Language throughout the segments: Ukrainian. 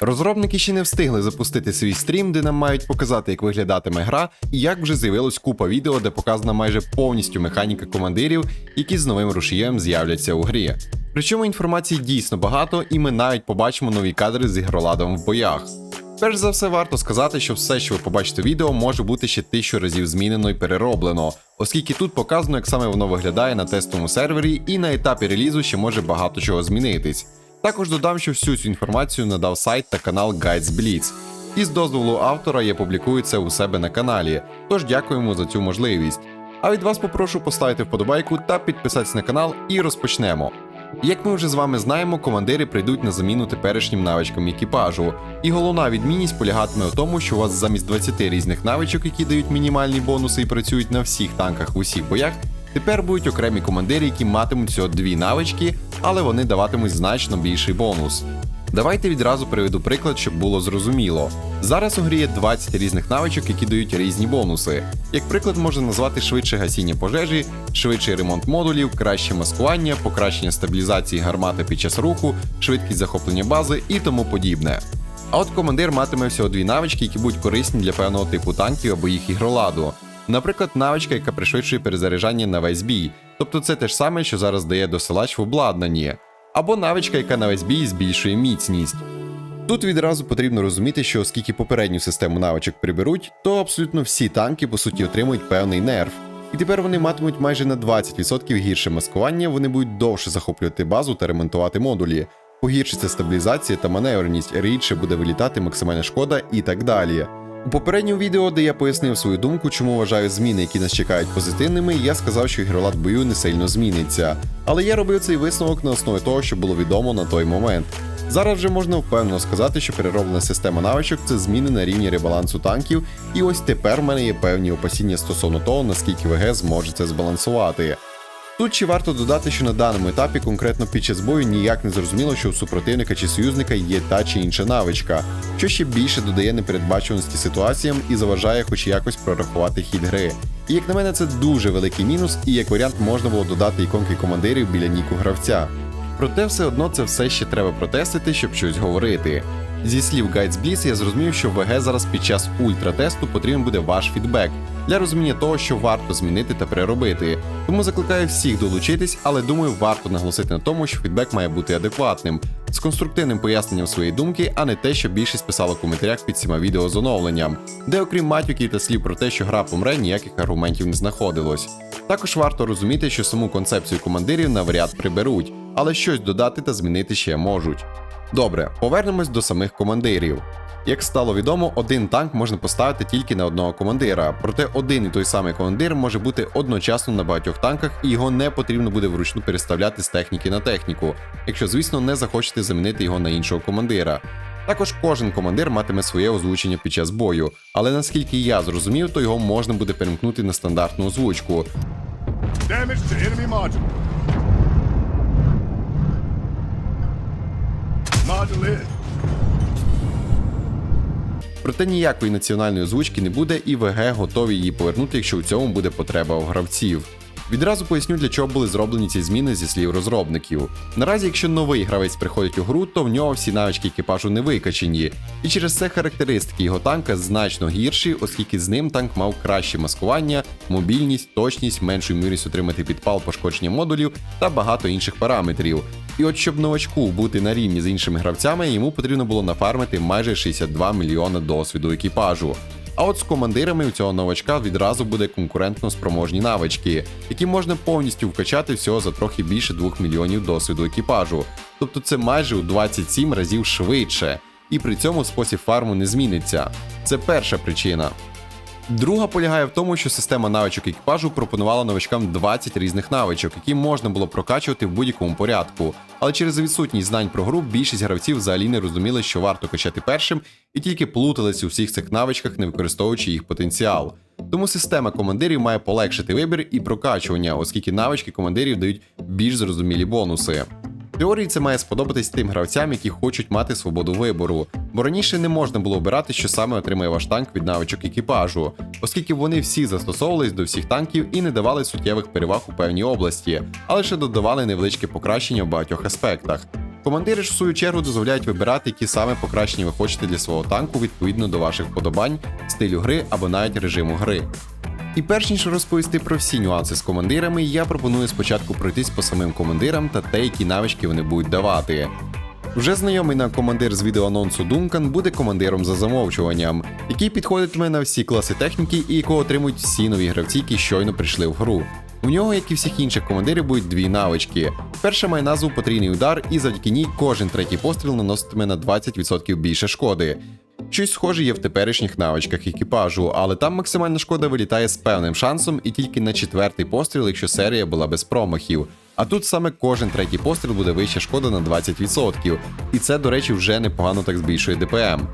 Розробники ще не встигли запустити свій стрім, де нам мають показати, як виглядатиме гра, і як вже з'явилось купа відео, де показана майже повністю механіка командирів, які з новим рушієм з'являться у грі. Причому інформації дійсно багато, і ми навіть побачимо нові кадри з ігроладом в боях. Перш за все, варто сказати, що все, що ви побачите відео, може бути ще тисячу разів змінено і перероблено, оскільки тут показано, як саме воно виглядає на тестовому сервері, і на етапі релізу ще може багато чого змінитись. Також додам, що всю цю інформацію надав сайт та канал Guides Blitz. І з дозволу автора я публікую це у себе на каналі, тож дякуємо за цю можливість. А від вас попрошу поставити вподобайку та підписатись на канал і розпочнемо. Як ми вже з вами знаємо, командири прийдуть на заміну теперішнім навичкам екіпажу. І головна відмінність полягатиме в тому, що у вас замість 20 різних навичок, які дають мінімальні бонуси і працюють на всіх танках в усіх боях, тепер будуть окремі командири, які матимуть всього дві навички, але вони даватимуть значно більший бонус. Давайте відразу приведу приклад, щоб було зрозуміло. Зараз у грі є 20 різних навичок, які дають різні бонуси. Як приклад можна назвати швидше гасіння пожежі, швидший ремонт модулів, краще маскування, покращення стабілізації гармати під час руху, швидкість захоплення бази і тому подібне. А от командир матиме всього дві навички, які будуть корисні для певного типу танків або їх ігроладу. Наприклад, навичка, яка пришвидшує перезаряджання на весь бій, тобто це те ж саме, що зараз дає досилач в обладнанні, або навичка, яка на весь бій збільшує міцність. Тут відразу потрібно розуміти, що оскільки попередню систему навичок приберуть, то абсолютно всі танки по суті отримують певний нерв. І тепер вони матимуть майже на 20% гірше маскування, вони будуть довше захоплювати базу та ремонтувати модулі. Погіршиться стабілізація та маневреність, рідше буде вилітати максимальна шкода і так далі. У попередньому відео, де я пояснив свою думку, чому вважаю зміни, які нас чекають позитивними, я сказав, що ігролад бою не сильно зміниться. Але я робив цей висновок на основі того, що було відомо на той момент. Зараз вже можна впевнено сказати, що перероблена система навичок це зміни на рівні ребалансу танків, і ось тепер в мене є певні опасіння стосовно того, наскільки ВГ зможе це збалансувати. Тут ще варто додати, що на даному етапі, конкретно під час бою, ніяк не зрозуміло, що у супротивника чи союзника є та чи інша навичка, що ще більше додає непередбачуваності ситуаціям і заважає хоч якось прорахувати хід гри. І як на мене, це дуже великий мінус, і як варіант можна було додати іконки командирів біля ніку гравця. Проте все одно це все ще треба протестити, щоб щось говорити. Зі слів Bliss я зрозумів, що в ВГ зараз під час ультратесту потрібен буде ваш фідбек для розуміння того, що варто змінити та переробити. Тому закликаю всіх долучитись, але думаю, варто наголосити на тому, що фідбек має бути адекватним, з конструктивним поясненням своєї думки, а не те, що більшість писало в коментарях під цими відео з оновленням, де, окрім матюків та слів про те, що гра помре, ніяких аргументів не знаходилось. Також варто розуміти, що саму концепцію командирів навряд приберуть, але щось додати та змінити ще можуть. Добре, повернемось до самих командирів. Як стало відомо, один танк можна поставити тільки на одного командира, проте один і той самий командир може бути одночасно на багатьох танках, і його не потрібно буде вручну переставляти з техніки на техніку, якщо, звісно, не захочете замінити його на іншого командира. Також кожен командир матиме своє озвучення під час бою, але наскільки я зрозумів, то його можна буде перемкнути на стандартну озвучку. Module. Hit. Проте ніякої національної озвучки не буде, і ВГ готові її повернути, якщо у цьому буде потреба у гравців. Відразу поясню, для чого були зроблені ці зміни зі слів розробників. Наразі, якщо новий гравець приходить у гру, то в нього всі навички екіпажу не викачені, і через це характеристики його танка значно гірші, оскільки з ним танк мав краще маскування, мобільність, точність, меншу ймовірність отримати підпал пошкодження модулів та багато інших параметрів. І от щоб новачку бути на рівні з іншими гравцями, йому потрібно було нафармити майже 62 мільйони досвіду екіпажу. А от з командирами у цього новачка відразу буде конкурентно спроможні навички, які можна повністю вкачати всього за трохи більше 2 мільйонів досвіду екіпажу. Тобто це майже у 27 разів швидше. І при цьому спосіб фарму не зміниться. Це перша причина. Друга полягає в тому, що система навичок екіпажу пропонувала новачкам 20 різних навичок, які можна було прокачувати в будь-якому порядку. Але через відсутність знань про гру більшість гравців взагалі не розуміли, що варто качати першим, і тільки плутались у всіх цих навичках, не використовуючи їх потенціал. Тому система командирів має полегшити вибір і прокачування, оскільки навички командирів дають більш зрозумілі бонуси. Теорії це має сподобатись тим гравцям, які хочуть мати свободу вибору, бо раніше не можна було обирати, що саме отримає ваш танк від навичок екіпажу, оскільки вони всі застосовувались до всіх танків і не давали суттєвих переваг у певній області, а лише додавали невеличке покращення в багатьох аспектах. Командири ж в свою чергу дозволяють вибирати, які саме покращення ви хочете для свого танку відповідно до ваших вподобань, стилю гри або навіть режиму гри. І перш ніж розповісти про всі нюанси з командирами, я пропоную спочатку пройтись по самим командирам та те, які навички вони будуть давати. Вже знайомий нам командир з відеоанонсу Дункан буде командиром за замовчуванням, який підходитиме на всі класи техніки і якого отримують всі нові гравці, які щойно прийшли в гру. У нього, як і всіх інших командирів, будуть дві навички. Перша має назву потрійний удар, і завдяки ній кожен третій постріл наноситиме на 20% більше шкоди. Щось схоже є в теперішніх навичках екіпажу, але там максимальна шкода вилітає з певним шансом і тільки на четвертий постріл, якщо серія була без промахів. А тут саме кожен третій постріл буде вища шкода на 20%, і це, до речі, вже непогано так збільшує ДПМ.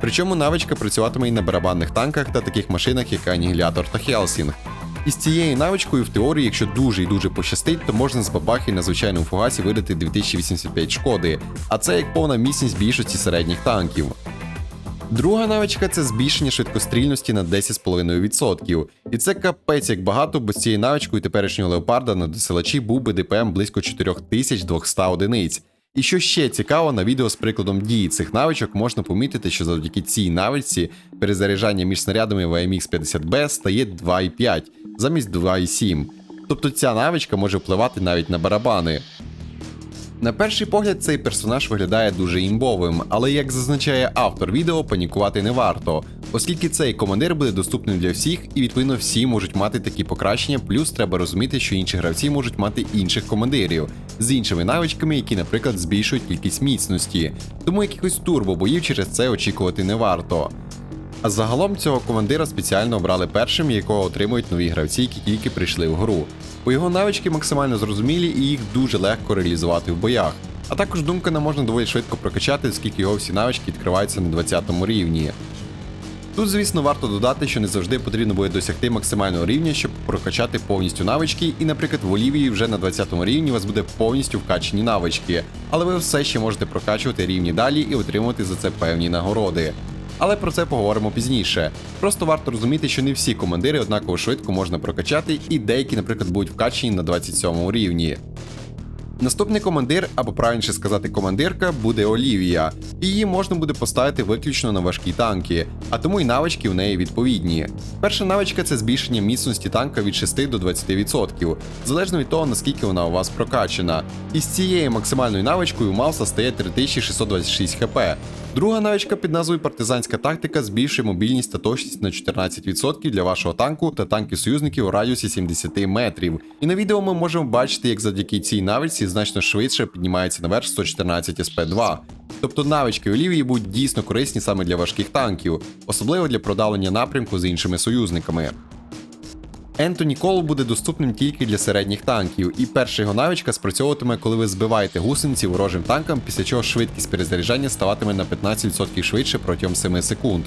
Причому навичка працюватиме і на барабанних танках та таких машинах, як Анігілятор та Хелсінг. І з цією навичкою в теорії, якщо дуже і дуже пощастить, то можна з бабахи на звичайному фугасі видати 2085 шкоди, а це як повна міцність більшості середніх танків. Друга навичка це збільшення швидкострільності на 10,5%. І це капець як багато, бо з цією навичкою теперішнього леопарда на досилачі був би ДПМ близько 4200 одиниць. І що ще цікаво, на відео з прикладом дії цих навичок можна помітити, що завдяки цій навичці перезаряджання між снарядами VMX 50B стає 2,5 замість 2,7. Тобто ця навичка може впливати навіть на барабани. На перший погляд, цей персонаж виглядає дуже імбовим, але як зазначає автор відео, панікувати не варто, оскільки цей командир буде доступним для всіх, і відповідно всі можуть мати такі покращення. Плюс треба розуміти, що інші гравці можуть мати інших командирів з іншими навичками, які, наприклад, збільшують кількість міцності. Тому якихось турбобоїв через це очікувати не варто. А загалом цього командира спеціально обрали першим, якого отримують нові гравці, які тільки прийшли в гру. Бо його навички максимально зрозумілі і їх дуже легко реалізувати в боях. А також Дункана можна доволі швидко прокачати, оскільки його всі навички відкриваються на 20 рівні. Тут, звісно, варто додати, що не завжди потрібно буде досягти максимального рівня, щоб прокачати повністю навички, і, наприклад, в Олівії вже на 20 рівні у вас буде повністю вкачені навички, але ви все ще можете прокачувати рівні далі і отримувати за це певні нагороди. Але про це поговоримо пізніше. Просто варто розуміти, що не всі командири однаково швидко можна прокачати, і деякі, наприклад, будуть вкачені на 27 рівні. Наступний командир, або правильніше сказати, командирка, буде Олівія. Її можна буде поставити виключно на важкі танки, а тому й навички в неї відповідні. Перша навичка це збільшення міцності танка від 6 до 20%, залежно від того, наскільки вона у вас прокачана. І з цією максимальною навичкою Мауса стає 3626 хп. Друга навичка під назвою партизанська тактика збільшує мобільність та точність на 14% для вашого танку та танків союзників у радіусі 70 метрів. І на відео ми можемо бачити, як завдяки цій навичці значно швидше піднімається наверх 114 СП2. Тобто навички Олівії будуть дійсно корисні саме для важких танків, особливо для продавлення напрямку з іншими союзниками. Ентоні Кол буде доступним тільки для середніх танків, і перша його навичка спрацьовуватиме, коли ви збиваєте гусениці ворожим танкам, після чого швидкість перезаряджання ставатиме на 15% швидше протягом 7 секунд.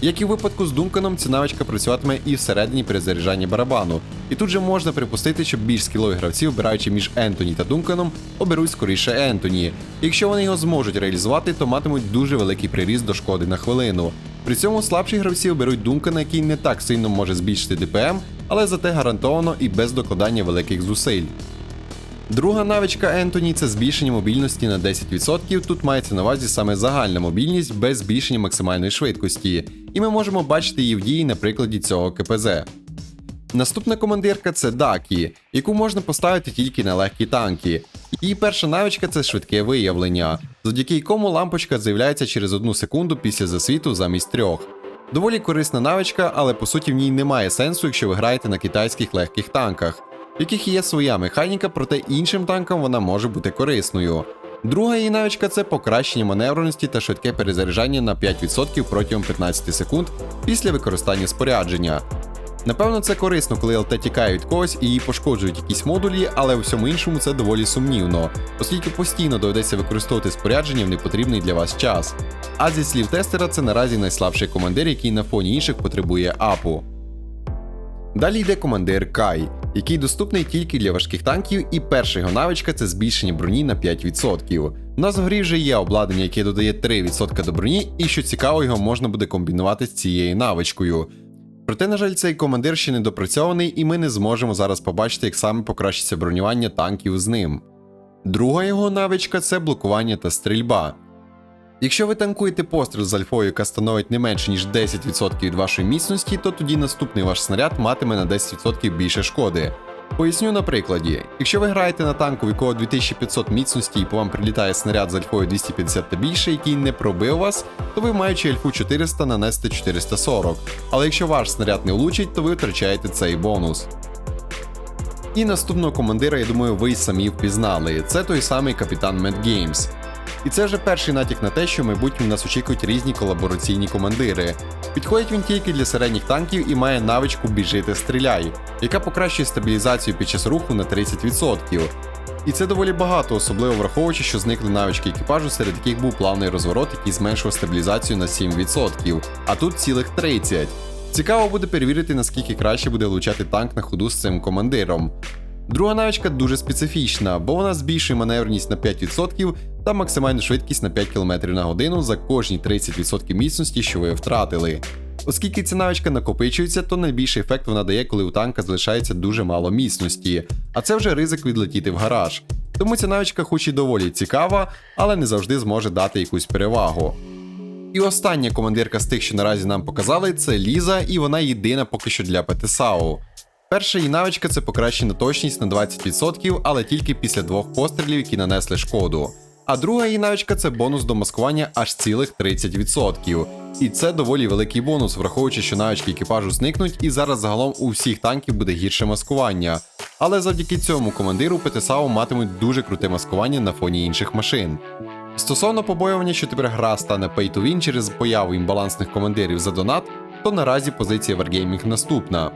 Як і в випадку з Дунканом, ця навичка працюватиме і всередині перезаряджання барабану. І тут же можна припустити, що більш скілові гравці, обираючи між Ентоні та Дунканом, оберуть скоріше Ентоні. Якщо вони його зможуть реалізувати, то матимуть дуже великий приріст до шкоди на хвилину. При цьому слабші гравці оберуть Дункана, який не так сильно може збільшити ДПМ, але зате гарантовано і без докладання великих зусиль. Друга навичка Ентоні це збільшення мобільності на 10%. Тут мається на увазі саме загальна мобільність без збільшення максимальної швидкості, і ми можемо бачити її в дії на прикладі цього КПЗ. Наступна командирка це Дакі, яку можна поставити тільки на легкі танки. Її перша навичка це швидке виявлення, завдяки якому лампочка з'являється через одну секунду після засвіту замість трьох. Доволі корисна навичка, але по суті в ній немає сенсу, якщо ви граєте на китайських легких танках, в яких є своя механіка, проте іншим танкам вона може бути корисною. Друга її навичка це покращення маневреності та швидке перезаряджання на 5% протягом 15 секунд після використання спорядження. Напевно, це корисно, коли ЛТ тікає від когось і її пошкоджують якісь модулі, але у всьому іншому це доволі сумнівно, оскільки постійно доведеться використовувати спорядження в непотрібний для вас час. А зі слів тестера, це наразі найслабший командир, який на фоні інших потребує апу. Далі йде командир Кай, який доступний тільки для важких танків, і перша його навичка це збільшення броні на 5%. У нас в грі вже є обладнання, яке додає 3% до броні, і що цікаво, його можна буде комбінувати з цією навичкою. Проте, на жаль, цей командир ще не допрацьований, і ми не зможемо зараз побачити, як саме покращиться бронювання танків з ним. Друга його навичка це блокування та стрільба. Якщо ви танкуєте постріл з альфою, яка становить не менше ніж 10% від вашої міцності, то тоді наступний ваш снаряд матиме на 10% більше шкоди. Поясню на прикладі: якщо ви граєте на танку, в якого 2500 міцності і по вам прилітає снаряд з альфою 250 та більше, який не пробив вас, то ви маючи альфу 400 нанесете 440. Але якщо ваш снаряд не влучить, то ви втрачаєте цей бонус. І наступного командира, я думаю, ви й самі впізнали. Це той самий капітан Mad Games. І це вже перший натяк на те, що в майбутньому нас очікують різні колабораційні командири. Підходить він тільки для середніх танків і має навичку біжити стріляй, яка покращує стабілізацію під час руху на 30%. І це доволі багато, особливо враховуючи, що зникли навички екіпажу, серед яких був плавний розворот, який зменшував стабілізацію на 7%, а тут цілих 30%. Цікаво буде перевірити, наскільки краще буде влучати танк на ходу з цим командиром. Друга навичка дуже специфічна, бо вона збільшує маневреність на 5% та максимальну швидкість на 5 км на годину за кожні 30% міцності, що ви втратили. Оскільки ця навичка накопичується, то найбільший ефект вона дає, коли у танка залишається дуже мало міцності, а це вже ризик відлетіти в гараж. Тому ця навичка хоч і доволі цікава, але не завжди зможе дати якусь перевагу. І остання командирка з тих, що наразі нам показали, це Ліза, і вона єдина поки що для ПТСАУ. Перша її навичка це покращена точність на 20%, але тільки після двох пострілів, які нанесли шкоду. А друга її навичка це бонус до маскування аж цілих 30%. І це доволі великий бонус, враховуючи, що навички екіпажу зникнуть, і зараз загалом у всіх танків буде гірше маскування. Але завдяки цьому командиру ПТСАУ матимуть дуже круте маскування на фоні інших машин. Стосовно побоювання, що тепер гра стане pay to win через появу імбалансних командирів за донат, то наразі позиція Wargaming наступна.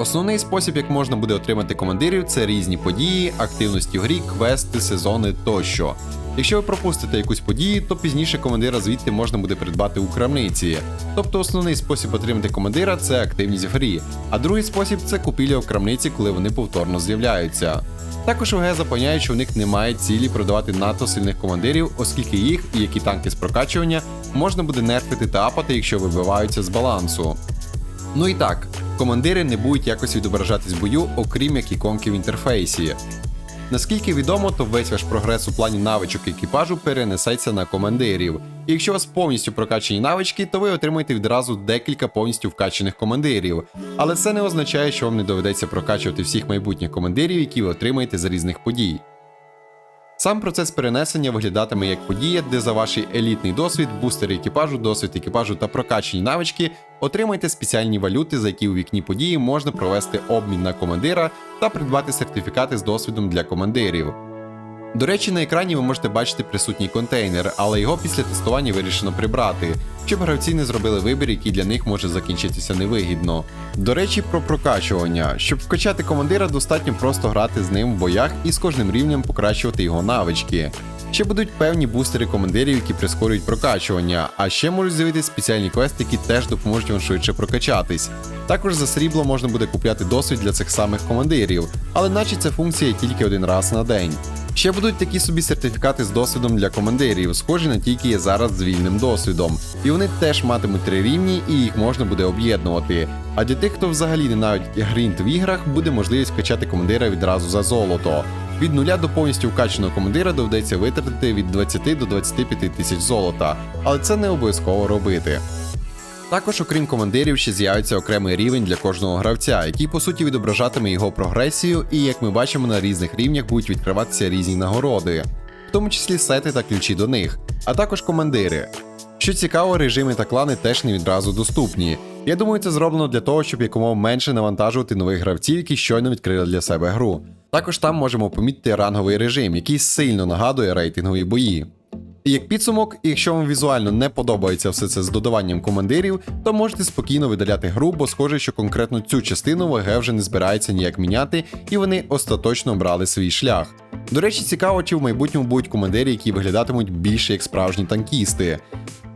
Основний спосіб, як можна буде отримати командирів, це різні події, активності в грі, квести, сезони тощо. Якщо ви пропустите якусь подію, то пізніше командира звідти можна буде придбати у крамниці. Тобто основний спосіб отримати командира це активність в грі, а другий спосіб це купівля в крамниці, коли вони повторно з'являються. Також ОГ запевняють, що в них немає цілі продавати надто сильних командирів, оскільки їх і які танки з прокачування можна буде нерфити та апати, якщо вибиваються з балансу. Ну і так, командири не будуть якось відображатись в бою, окрім як іконки в інтерфейсі. Наскільки відомо, то весь ваш прогрес у плані навичок екіпажу перенесеться на командирів. І якщо у вас повністю прокачані навички, то ви отримаєте відразу декілька повністю вкачаних командирів. Але це не означає, що вам не доведеться прокачувати всіх майбутніх командирів, які ви отримаєте з різних подій. Сам процес перенесення виглядатиме як подія, де за ваш елітний досвід, бустери екіпажу, досвід екіпажу та прокачані навички отримайте спеціальні валюти, за які у вікні події можна провести обмін на командира та придбати сертифікати з досвідом для командирів. До речі, на екрані ви можете бачити присутній контейнер, але його після тестування вирішено прибрати, щоб гравці не зробили вибір, який для них може закінчитися невигідно. До речі, про прокачування. Щоб вкачати командира, достатньо просто грати з ним в боях і з кожним рівнем покращувати його навички. Ще будуть певні бустери командирів, які прискорюють прокачування, а ще можуть з'явитися спеціальні квести, які теж допоможуть вам швидше прокачатись. Також за срібло можна буде купляти досвід для цих самих командирів, але наче ця функція тільки один раз на день. Ще будуть такі собі сертифікати з досвідом для командирів, схожі на ті, які є зараз з вільним досвідом. І вони теж матимуть три рівні, і їх можна буде об'єднувати. А для тих, хто взагалі ненавидить грінт в іграх, буде можливість качати командира відразу за золото. Від нуля до повністю вкачаного командира доведеться витратити від 20 до 25 тисяч золота, але це не обов'язково робити. Також, окрім командирів, ще з'явиться окремий рівень для кожного гравця, який по суті відображатиме його прогресію, і як ми бачимо, на різних рівнях будуть відкриватися різні нагороди, в тому числі сети та ключі до них, а також командири. Що цікаво, режими та клани теж не відразу доступні. Я думаю, це зроблено для того, щоб якомога менше навантажувати нових гравців, які щойно відкрили для себе гру. Також там можемо помітити ранговий режим, який сильно нагадує рейтингові бої. І як підсумок, якщо вам візуально не подобається все це з додаванням командирів, то можете спокійно видаляти гру, бо схоже, що конкретно цю частину ВГ вже не збирається ніяк міняти, і вони остаточно обрали свій шлях. До речі, цікаво, чи в майбутньому будуть командири, які виглядатимуть більше як справжні танкісти.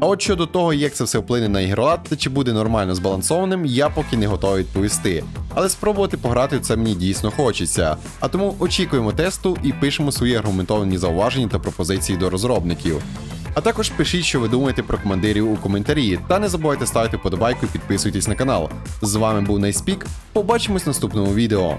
А от щодо того, як це все вплине на ігролад та чи буде нормально збалансованим, я поки не готовий відповісти. Але спробувати пограти це мені дійсно хочеться. А тому очікуємо тесту і пишемо свої аргументовані зауваження та пропозиції до розробників. А також пишіть, що ви думаєте про командирів у коментарі, та не забувайте ставити подобайку і підписуйтесь на канал. З вами був Найспік. Побачимось в наступному відео.